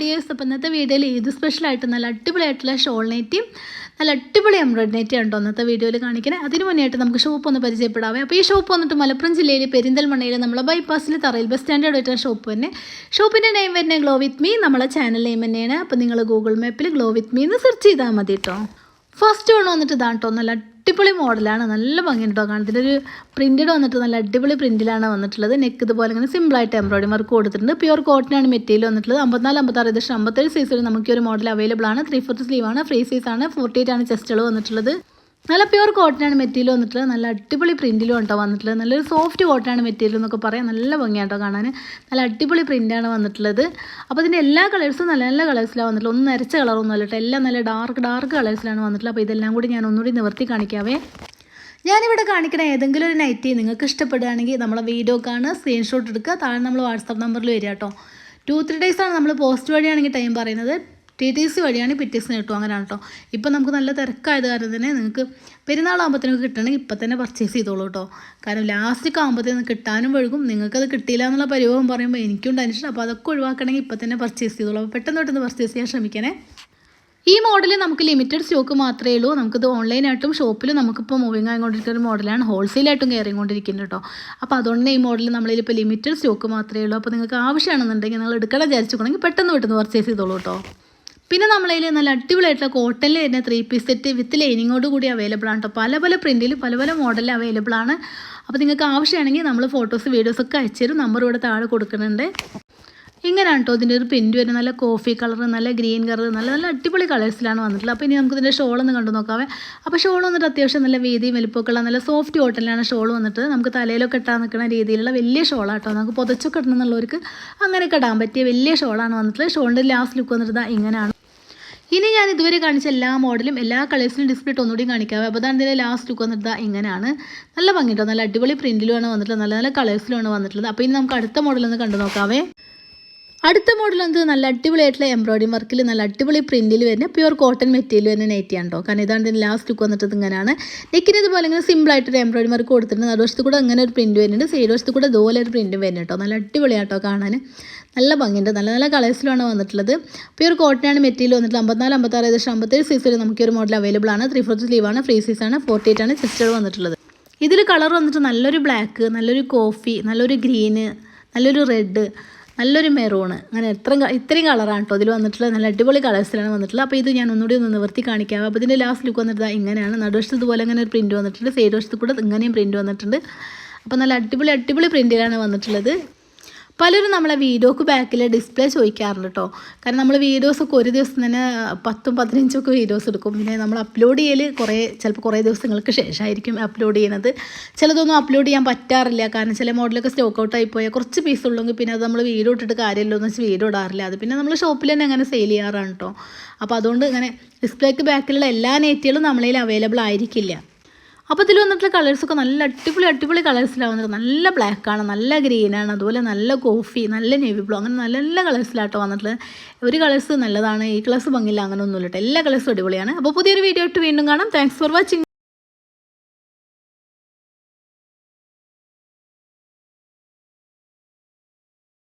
Dears അപ്പോൾ ഇന്നത്തെ വീഡിയോയിൽ ഏത് സ്പെഷ്യലായിട്ട് നല്ല അടിപൊളിയായിട്ടുള്ള ഷോൾ നെറ്റിയും നല്ല അടിപൊളി എംബ്രോയിഡറി നെറ്റി ഉണ്ടോ ഇന്നത്തെ വീഡിയോയിൽ കാണിക്കുന്നത് അതിന് മുന്നേ ആയിട്ട് നമുക്ക് ഷോപ്പ് ഒന്ന് പരിചയപ്പെടാവേ. അപ്പോൾ ഈ ഷോപ്പ് വന്നിട്ട് മലപ്പുറം ജില്ലയിൽ പെരിന്തൽമണ്ണയിൽ നമ്മളെ ബൈപ്പാസിൽ തറയിൽ ബസ് സ്റ്റാൻഡേർഡ് ആയിട്ടുള്ള ഷോപ്പ് തന്നെ ഷോപ്പിന്റെ നെയിം തന്നെ ഗ്ലോ വിത്ത് മീ നമ്മളെ ചാനൽ നെയിം തന്നെയാണ്. അപ്പോൾ നിങ്ങൾ ഗൂഗിൾ മാപ്പിൽ ഗ്ലോ വിത്ത് മീ എന്ന് സെർച്ച് ചെയ്താൽ മതി കേട്ടോ ഫസ്റ്റ് വൺ വന്നിട്ട് ഇതാണ് കേട്ടോ നല്ല അടിപൊളി മോഡലാണ്. നല്ല ഭംഗിയുണ്ട് കേട്ടോ കാണാൻ. ഒരു പ്രിന്റഡ് വന്നിട്ട് നല്ല അടിപൊളി പ്രിന്റിലാണ് വന്നിട്ടുള്ളത്. നെക്ക് ഇതുപോലെ ഇങ്ങനെ സിമ്പിളായിട്ട് എംബ്രോയിഡറി വർക്ക് കൊടുത്തിട്ടുണ്ട്. പ്യുർ കോട്ടനാണ് മെറ്റീരിയൽ വന്നിട്ടുള്ളത്. അമ്പത്തിനാല് അമ്പത്താറ് ഏകദേശം അമ്പത്തേഴ് സൈസിൽ നമുക്ക് ഒരു മോഡൽ അവൈലബിൾ ആണ്. ത്രീ ഫോർത്ത് സ്ലീവ് ആണ്. ഫ്രീ സൈസ് ആണ്. ഫോർട്ടി എയ്റ്റ് ആണ് ചെസ്റ്റുകൾ വന്നിട്ടുള്ളത്. നല്ല പ്യൂർ കോട്ടനാണ് മെറ്റീരിയൽ വന്നിട്ടുള്ളത്. നല്ല അടിപൊളി പ്രിന്റിലും കേട്ടോ വന്നിട്ടുള്ളത്. നല്ലൊരു സോഫ്റ്റ് കോട്ടനാണ് മെറ്റീരിയൽ എന്നൊക്കെ പറയാം. നല്ല ഭംഗിയാട്ടോ കാണാൻ. നല്ല അടിപൊളി പ്രിന്റാണ് വന്നിട്ടുള്ളത്. അപ്പോൾ ഇതിന്റെ എല്ലാ കളേഴ്സും നല്ല നല്ല കളേഴ്സിലാണ് വന്നിട്ടുള്ളത്. ഒന്നും നരച്ച കളറൊന്നും അല്ല കേട്ടോ. എല്ലാം നല്ല ഡാർക്ക് ഡാർക്ക് കളേഴ്സിലാണ് വന്നിട്ടുള്ളത്. അപ്പോൾ ഇതെല്ലാം കൂടി ഞാൻ ഒന്നുകൂടി നിവർത്തി കാണിക്കാവേ. ഞാനിവിടെ കാണിക്കുന്ന ഏതെങ്കിലും ഒരു നൈറ്റി നിങ്ങൾക്ക് ഇഷ്ടപ്പെടുകയാണെങ്കിൽ നമ്മളെ വീഡിയോ കാണുക സ്ക്രീൻഷോട്ട് എടുക്കുക. താഴെ നമ്മൾ വാട്സാപ്പ് നമ്പറിൽ വരിക കേട്ടോ. ടു ത്രീ ഡേയ്സാണ് നമ്മൾ പോസ്റ്റ് വഴിയാണെങ്കിൽ ടൈം പറയുന്നത്. ടി ടി സി വഴിയാണ് പിറ്റേസിന് കിട്ടും അങ്ങനെയാണ് കേട്ടോ ഇപ്പം നമുക്ക് നല്ല തിരക്കായത് കാരണം തന്നെ നിങ്ങൾക്ക് പെരുന്നാളാകുമ്പോഴത്തേക്ക് കിട്ടണമെങ്കിൽ ഇപ്പം തന്നെ പർച്ചേസ് ചെയ്തോളൂ കേട്ടോ കാരണം ലാസ്റ്റൊക്കെ ആകുമ്പോഴത്തേക്ക് കിട്ടാനും വഴുകും. നിങ്ങൾക്കത് കിട്ടിയില്ല എന്നുള്ള പരിഭവം പറയുമ്പോൾ എനിക്കും ടെൻഷൻ അപ്പോൾ അതൊക്കെ ഒഴിവാക്കണമെങ്കിൽ ഇപ്പം തന്നെ പർച്ചേസ് ചെയ്തോളൂ. അപ്പോൾ പെട്ടെന്ന് പെട്ടെന്ന് പർച്ചേസ് ചെയ്യാൻ ശ്രമിക്കണേ. ഈ മോഡൽ നമുക്ക് ലിമിറ്റഡ് സ്റ്റോക്ക് മാത്രമേ ഉള്ളൂ. നമുക്കിത് ഓൺലൈനായിട്ടും ഷോപ്പിൽ നമുക്കിപ്പോൾ മൂവിങ് ആയിക്കൊണ്ടിരിക്കുന്ന ഒരു മോഡലാണ് ഹോൾസെയിലായിട്ടും കയറിക്കൊണ്ടിരിക്കുന്നത് കേട്ടോ അപ്പോൾ അതുകൊണ്ട് ഈ മോഡൽ നമ്മളിലിപ്പോൾ ലിമിറ്റഡ് സ്റ്റോക്ക് മാത്രമേ ഉള്ളൂ. അപ്പോൾ നിങ്ങൾക്ക് ആവശ്യമാണെന്നുണ്ടെങ്കിൽ നിങ്ങൾ എടുക്കണം വിചാരിച്ചുകൊണ്ടെങ്കിൽ പെട്ടെന്ന് പെട്ടെന്ന് പർച്ചേസ് ചെയ്തോളൂ കേട്ടോ പിന്നെ നമ്മളതിൽ നല്ല അടിപൊളിയായിട്ടുള്ള കോട്ടനിൽ തന്നെ ത്രീ പീസ് സെറ്റ് വിത്ത് ലൈനിങ്ങോട് കൂടി അവൈലബിൾ ആണ് കേട്ടോ പല പല പ്രിന്റിൽ പല പല മോഡലിൽ അവൈലബിൾ ആണ്. അപ്പോൾ നിങ്ങൾക്ക് ആവശ്യമാണെങ്കിൽ നമ്മൾ ഫോട്ടോസ് വീഡിയോസൊക്കെ ഒക്കെ തരും. നമ്പർ ഇവിടെ താഴെ കൊടുക്കുന്നുണ്ട്. ഇങ്ങനെയാണ് കേട്ടോ ഇതിന്റെ ഒരു പ്രിന്റ് വരുന്നത്. നല്ല കോഫി കളർ നല്ല ഗ്രീൻ കളർ നല്ല നല്ല അടിപൊളി കളേഴ്സിലാണ് വന്നിട്ടുള്ളത്. അപ്പോൾ ഇനി നമുക്ക് ഇതിന്റെ ഷോൾ ഒന്ന് കണ്ടു നോക്കാവേ. അപ്പോൾ ഷോൾ വന്നിട്ട് അത്യാവശ്യം നല്ല വീതിയും വലിപ്പമൊക്കെയുള്ള നല്ല സോഫ്റ്റ് കോട്ടനിലാണ് ഷോൾ വന്നിട്ട് നമുക്ക് തലയിലൊക്കെ ഇട്ടാൻ നിൽക്കുന്ന രീതിയിലുള്ള വലിയ ഷോളാണ് കേട്ടോ നമുക്ക് പുതച്ചൊക്കെ ഇടണമെന്നുള്ളവർക്ക് അങ്ങനെയൊക്കെ ഇടാൻ പറ്റിയ വലിയ ഷോളാണ് വന്നിട്ടുള്ളത്. ഷോളിന്റെ ലാസ്റ്റ് ലുക്ക് വന്നിട്ട് ഇങ്ങനെയാണ്. ഇനി ഞാൻ ഇതുവരെ കാണിച്ച എല്ലാ മോഡലും എല്ലാ കളേഴ്സിലും ഡിസ്പ്ലേ ഒന്നുകൂടി കാണിക്കാം അപ്പോൾ അതാണ് ഇതിന്റെ ലാസ്റ്റ് ലുക്ക് വന്നിട്ട് ഇങ്ങനെയാണ് നല്ല ഭംഗിട്ടോ നല്ല അടിപൊളി പ്രിന്റിലുമാണ് വന്നിട്ടുള്ളത്. നല്ല നല്ല കളേഴ്സിലുമാണ് വന്നിട്ടുള്ളത്. അപ്പോൾ ഇനി നമുക്ക് അടുത്ത മോഡൽ ഒന്ന് കണ്ടു നോക്കാവേ അടുത്ത മോഡൽ എന്ത് നല്ല അടിപൊളിയായിട്ടുള്ള എംബ്രോയിഡറി വർക്കിൽ നല്ല അടിപൊളി പ്രിന്റിൽ വരുന്ന പ്യുവർ കോട്ടൺ മെറ്റീരിയൽ വരുന്ന നെറ്റി കേട്ടോ കാരണം ഇതാണ് ഇതിന്റെ ലാസ്റ്റ് ലുക്ക് വന്നിട്ട് ഇങ്ങനെയാണ്. നെക്കിന് ഇതുപോലെ ഇങ്ങനെ സിമ്പിളായിട്ടൊരു എംബ്രോയിഡറി വർക്ക് കൊടുത്തിട്ടുണ്ട്. നടുവശത്ത് കൂടെ അങ്ങനെ ഒരു പ്രിന്റ് വരുന്നുണ്ട്. സൈഡ് വശത്ത് കൂടെ ഇതുപോലെ ഒരു പ്രിന്റും വരുന്നുണ്ട് കേട്ടോ നല്ല അടിപൊളിയാട്ടോ കാണാൻ. നല്ല ഭംഗിയുണ്ട്. നല്ല നല്ല കളേഴ്സിലാണ് വന്നിട്ടുള്ളത്. പ്യുവർ കോട്ടനാണ് മെറ്റീരിയൽ വന്നിട്ട് അമ്പത്തിനാല് അമ്പത്താറ് ഏകദേശം അമ്പത്തേഴ് സൈസിൽ നമുക്ക് ഒരു മോഡൽ അവൈലബിൾ ആണ്. ത്രീ ഫോർത്ത് ആണ്. ഫ്രീ സൈസാണ് ഫോർട്ടി എയ്റ്റ് ആണ് സിസ്റ്റർ വന്നിട്ടുള്ളത്. ഇതിൽ കളർ വന്നിട്ട് നല്ലൊരു ബ്ലാക്ക് നല്ലൊരു കോഫി നല്ലൊരു ഗ്രീന് നല്ലൊരു റെഡ് നല്ലൊരു മെറൂണ്. അങ്ങനെ എത്ര ഇത്രയും കളറാണ് കേട്ടോ ഇതിൽ വന്നിട്ടുള്ളത്. നല്ല അടിപൊളി കളേഴ്സിലാണ് വന്നിട്ടുള്ളത്. അപ്പോൾ ഇത് ഞാൻ ഒന്നുകൂടി ഒന്ന് നിവർത്തി കാണിക്കാം. അപ്പോൾ ഇതിന്റെ ലാസ്റ്റ് ലുക്ക് വന്നിട്ട് ഇങ്ങനെയാണ്. നടുവശത്ത് ഇതുപോലെ അങ്ങനെ ഒരു പ്രിന്റ് വന്നിട്ടുണ്ട്. സൈഡ് വശത്ത് കൂടെ ഇങ്ങനെയും പ്രിന്റ് വന്നിട്ടുണ്ട്. അപ്പോൾ നല്ല അടിപൊളി അടിപൊളി പ്രിന്റിലാണ് വന്നിട്ടുള്ളത്. പലരും നമ്മളെ വീഡിയോക്ക് ബാക്കിൽ ഡിസ്പ്ലേ ചോദിക്കാറുണ്ട് കേട്ടോ കാരണം നമ്മൾ വീഡിയോസൊക്കെ ഒരു ദിവസം തന്നെ പത്തും പതിനഞ്ചൊക്കെ വീഡിയോസ് എടുക്കും. പിന്നെ നമ്മൾ അപ്ലോഡ് ചെയ്യൽ കുറേ ചിലപ്പോൾ കുറേ ദിവസങ്ങൾക്ക് ശേഷമായിരിക്കും അപ്ലോഡ് ചെയ്യുന്നത്. ചിലതൊന്നും അപ്ലോഡ് ചെയ്യാൻ പറ്റാറില്ല. കാരണം ചില മോഡലൊക്കെ സ്റ്റോക്ക് ഔട്ട് ആയി പോയാൽ കുറച്ച് പീസ് ഉള്ളെങ്കിൽ പിന്നെ അത് നമ്മൾ വീഡിയോ ഇട്ടിട്ട് കാര്യമല്ലോ എന്ന് വെച്ചാൽ വീഡിയോ ഇടാറില്ല. അത് പിന്നെ നമ്മൾ ഷോപ്പിൽ തന്നെ അങ്ങനെ സെയിൽ ചെയ്യാറാണ് കേട്ടോ അപ്പോൾ അതുകൊണ്ട് ഇങ്ങനെ ഡിസ്പ്ലേക്ക് ബാക്കിലുള്ള എല്ലാ നെറ്റുകളും നമ്മളതിൽ അവൈലബിൾ ആയിരിക്കില്ല. അപ്പോൾ ഇതിൽ വന്നിട്ടുള്ള കളേഴ്സൊക്കെ നല്ല അടിപൊളി അടിപൊളി കളേഴ്സിലാണ് വന്നത് നല്ല ബ്ലാക്കാണ് നല്ല ഗ്രീനാണ് അതുപോലെ നല്ല കോഫി നല്ല നേവി ബ്ലൂ അങ്ങനെ നല്ല നല്ല കളേഴ്സിലാട്ടോ വന്നിട്ടുള്ളത്. ഒരു കളേഴ്സ് നല്ലതാണ് ഈ കളേഴ്സ് ഭംഗിയില്ല അങ്ങനെ ഒന്നുമില്ല എല്ലാ കളേഴ്സും അടിപൊളിയാണ്. അപ്പോൾ പുതിയൊരു വീഡിയോ ഇട്ട് വീണ്ടും കാണാം. Thanks for watching